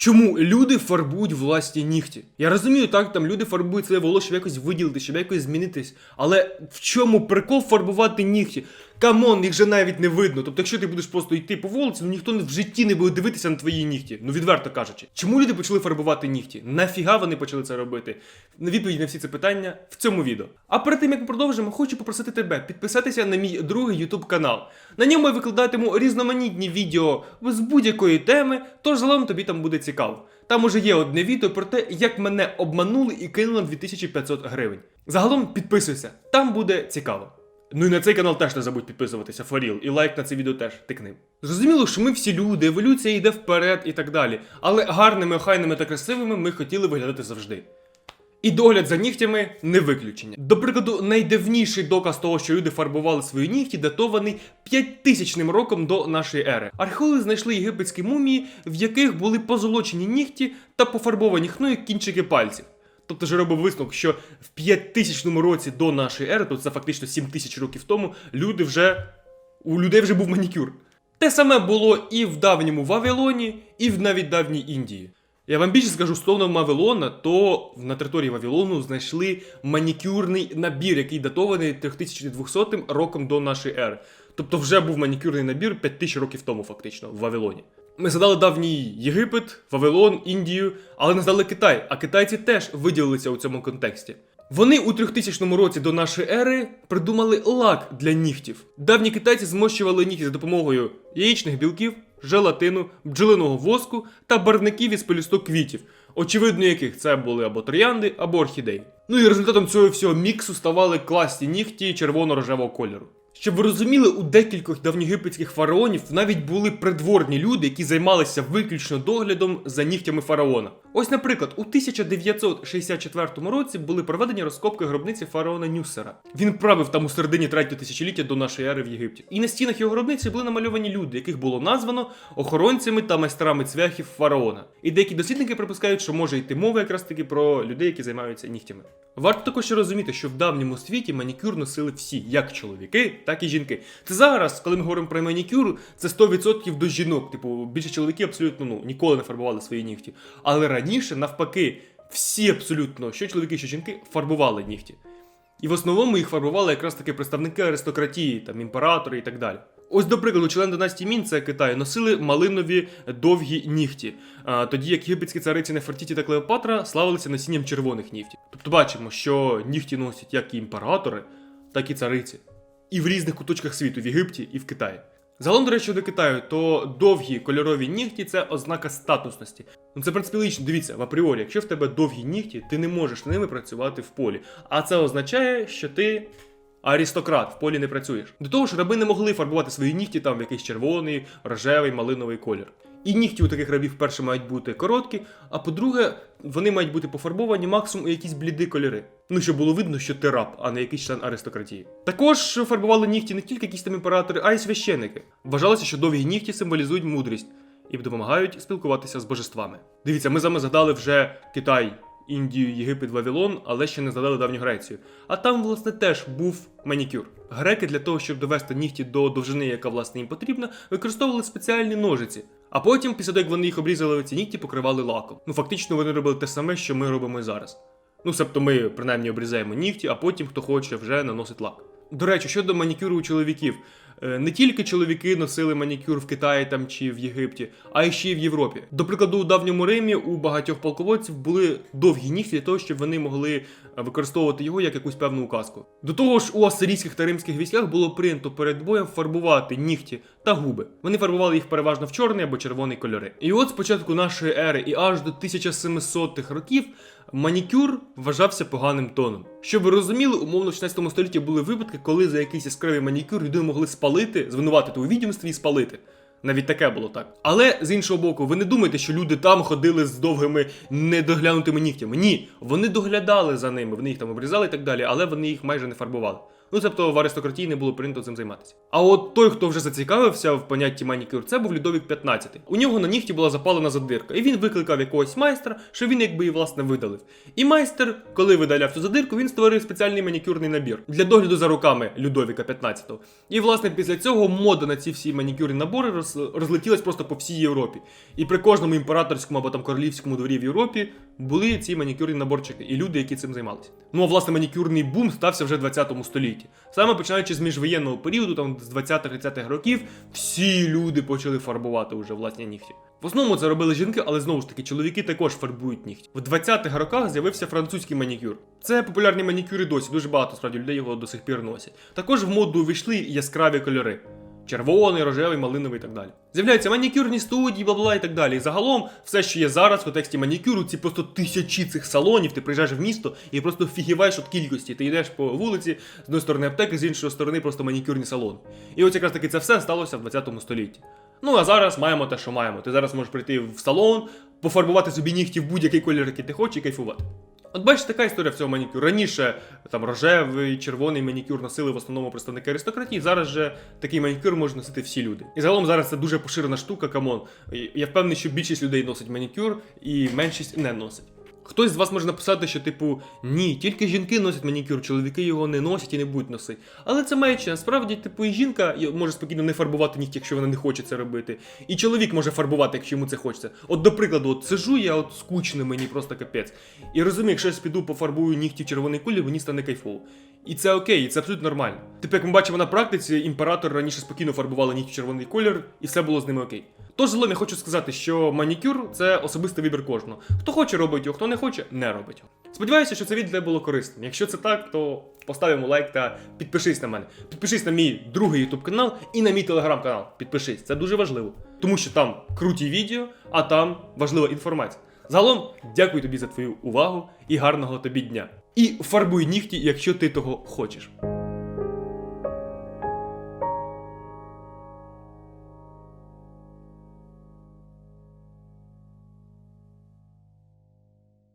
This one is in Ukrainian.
Чому люди фарбують власні нігті? Я розумію, так, там люди фарбують своє волосся, щоб якось виділити, щоб якось змінитись. Але в чому прикол фарбувати нігті? Камон, їх же навіть не видно. Тобто, якщо ти будеш просто йти по вулиці, ну ніхто в житті не буде дивитися на твої нігті. Ну відверто кажучи. Чому люди почали фарбувати нігті? Нафіга вони почали це робити? Відповідь на всі ці питання в цьому відео. А перед тим як ми продовжимо, хочу попросити тебе підписатися на мій другий YouTube канал. На ньому я викладатиму різноманітні відео з будь-якої теми, тож загалом тобі там буде цікаво. Там уже є одне відео про те, як мене обманули і кинули 2500 гривень. Загалом підписуйся, там буде цікаво. Ну і на цей канал теж не забудь підписуватися, Форіл, і лайк на це відео теж тикни. Зрозуміло, що ми всі люди, еволюція йде вперед і так далі. Але гарними, охайними та красивими ми хотіли виглядати завжди. І догляд за нігтями не виключення. До прикладу, найдавніший доказ того, що люди фарбували свої нігті, датований 5000 роком до нашої ери. Археологи знайшли єгипетські мумії, в яких були позолочені нігті та пофарбовані хною кінчики пальців. Тобто ж робив висновок, що в 5000 році до нашої ери, тобто це фактично 7000 років тому, люди вже у людей вже був манікюр. Те саме було і в давньому Вавилоні, і в навіть давній Індії. Я вам більше скажу стосовно Вавилона, то на території Вавилону знайшли манікюрний набір, який датований 3200 роком до нашої ери. Тобто вже був манікюрний набір 5000 років тому, фактично, в Вавилоні. Ми згадали давній Єгипет, Вавилон, Індію, але не згадали Китай, а китайці теж виділилися у цьому контексті. Вони у 3000 році до нашої ери придумали лак для нігтів. Давні китайці змощували нігті за допомогою яєчних білків, желатину, бджолиного воску та барвників із пелюсток квітів, очевидно, яких це були або троянди, або орхідеї. Ну і результатом цього всього міксу ставали класні нігті червоно-рожевого кольору. Щоб ви розуміли, у декількох давньогипетських фараонів навіть були придворні люди, які займалися виключно доглядом за нігтями фараона. Ось, наприклад, у 1964 році були проведені розкопки гробниці фараона Нюсера. Він правив там у середині третього тисячоліття до нашої ери в Єгипті. І на стінах його гробниці були намальовані люди, яких було названо охоронцями та майстрами цвяхів фараона. І деякі дослідники припускають, що може йти мова якраз таки про людей, які займаються нігтями. Варто також розуміти, що в давньому світі манікюр носили всі, як чоловіки, так і жінки. Це зараз, коли ми говоримо про манікюр, це 100% до жінок. Типу, більше чоловіки абсолютно ну ніколи не фарбували свої нігті. Але раніше, навпаки, всі абсолютно, що чоловіки, що жінки, фарбували нігті. І в основному їх фарбували якраз таки представники аристократії, там імператори і так далі. Ось, до прикладу, член династії Мін, це Китай, носили малинові довгі нігті, а, тоді як єгипетські цариці Нефертіті та Клеопатра славилися носінням червоних нігтів. Тобто бачимо, що нігті носять як і імператори, так і цариці. І в різних куточках світу, в Єгипті і в Китаї. Загалом, до речі, до Китаю, то довгі кольорові нігті це ознака статусності. Ну це принципі логічно. Дивіться, в апріорі, якщо в тебе довгі нігті, ти не можеш ними працювати в полі. А це означає, що ти аристократ, в полі не працюєш. До того ж, раби не могли фарбувати свої нігті там в якийсь червоний, рожевий, малиновий колір. І нігті у таких рабів, перше, мають бути короткі, а по-друге, вони мають бути пофарбовані максимум у якісь бліди кольори. Ну, щоб було видно, що ти раб, а не якийсь член аристократії. Також фарбували нігті не тільки якісь там імператори, а й священики. Вважалося, що довгі нігті символізують мудрість і допомагають спілкуватися з божествами. Дивіться, ми з вами згадали вже Китай, Індію, Єгипет, Вавилон, але ще не згадали давню Грецію. А там, власне, теж був манікюр. Греки для того, щоб довести нігті до довжини, яка власне їм потрібна, використовували спеціальні ножиці. А потім, після того, як вони їх обрізали, ці нігті покривали лаком. Ну фактично вони робили те саме, що ми робимо і зараз. Ну, себто ми принаймні обрізаємо нігті, а потім, хто хоче, вже наносить лак. До речі, щодо манікюру у чоловіків, Е, не тільки чоловіки носили манікюр в Китаї там чи в Єгипті, а й ще й в Європі. До прикладу, у давньому Римі у багатьох полководців були довгі нігті для того, щоб вони могли е, використовувати його як якусь певну указку. До того ж, у асирійських та римських військах було прийнято перед боєм фарбувати нігті та губи. Вони фарбували їх переважно в чорний або червоний кольори. І от з початку нашої ери і аж до 1700-х років манікюр вважався поганим тоном. Щоб ви розуміли, умовно в 16 столітті були випадки, коли за якийсь яскравий манікюр людину могли спалити, звинуватити у відомстві і спалити. Навіть таке було так. Але з іншого боку, ви не думаєте, що люди там ходили з довгими недоглянутими нігтями. Ні, вони доглядали за ними, вони їх там обрізали і так далі, але вони їх майже не фарбували. Ну, тобто в аристократії не було прийнято цим займатися. А от той, хто вже зацікавився в понятті манікюр, це був Людовік 15. У нього на нігті була запалена задирка, і він викликав якогось майстра, що він якби і власне видалив. І майстер, коли видаляв цю задирку, він створив спеціальний манікюрний набір для догляду за руками Людовіка 15. І власне після цього мода на ці всі манікюрні набори роз, розлетілась просто по всій Європі. І при кожному імператорському або там королівському дворі в Європі були ці манікюрні наборчики і люди, які цим займалися. Ну а власне манікюрний бум стався вже в 20 столітті. Саме починаючи з міжвоєнного періоду, там з 20-30-х років, всі люди почали фарбувати уже власні нігті. В основному це робили жінки, але знову ж таки, чоловіки також фарбують нігті. В 20-х роках з'явився французький манікюр. Це популярний манікюр і досі, дуже багато справді людей його до сих пір носять. Також в моду увійшли яскраві кольори. Червоний, рожевий, малиновий і так далі. З'являються манікюрні студії, бла-бла і так далі. І загалом, все, що є зараз в контексті манікюру, ці просто тисячі цих салонів. Ти приїжджаєш в місто і просто фігіваєш від кількості. Ти йдеш по вулиці, з одної сторони аптеки, з іншої сторони просто манікюрні салони. І ось якраз таки це все сталося в 20 столітті. Ну а зараз маємо те, що маємо. Ти зараз можеш прийти в салон, пофарбувати собі нігті в будь-який колір, який ти хочеш, і кайфувати. От бачиш, така історія в цьому манікюру. Раніше там рожевий, червоний манікюр носили в основному представники аристократії. Зараз же такий манікюр можуть носити всі люди. І загалом зараз це дуже поширена штука, камон. Я впевнений, що більшість людей носить манікюр, і меншість не носить. Хтось з вас може написати, що, типу, ні, тільки жінки носять манікюр, чоловіки його не носять і не будуть носити. Але це маячня. Насправді, типу, і жінка може спокійно не фарбувати нігті, якщо вона не хоче це робити. І чоловік може фарбувати, якщо йому це хочеться. От, до прикладу, от сижу я, от скучно мені просто капець. І розумію, якщо я піду пофарбую нігті в червоний колір, мені стане кайфово. І це окей, і це абсолютно нормально. Типу, як ми бачимо на практиці, імператор раніше спокійно фарбували нігті в червоний колір, і все було з ними окей. Тож, загалом я хочу сказати, що манікюр це особистий вибір кожного. Хто хоче робить його, хто не хоче, не робить його. Сподіваюся, що це відео було корисним. Якщо це так, то поставимо лайк та підпишись на мене. Підпишись на мій другий YouTube канал і на мій телеграм-канал. Підпишись, це дуже важливо. Тому що там круті відео, а там важлива інформація. Загалом, дякую тобі за твою увагу і гарного тобі дня. І фарбуй нігті, якщо ти того хочеш.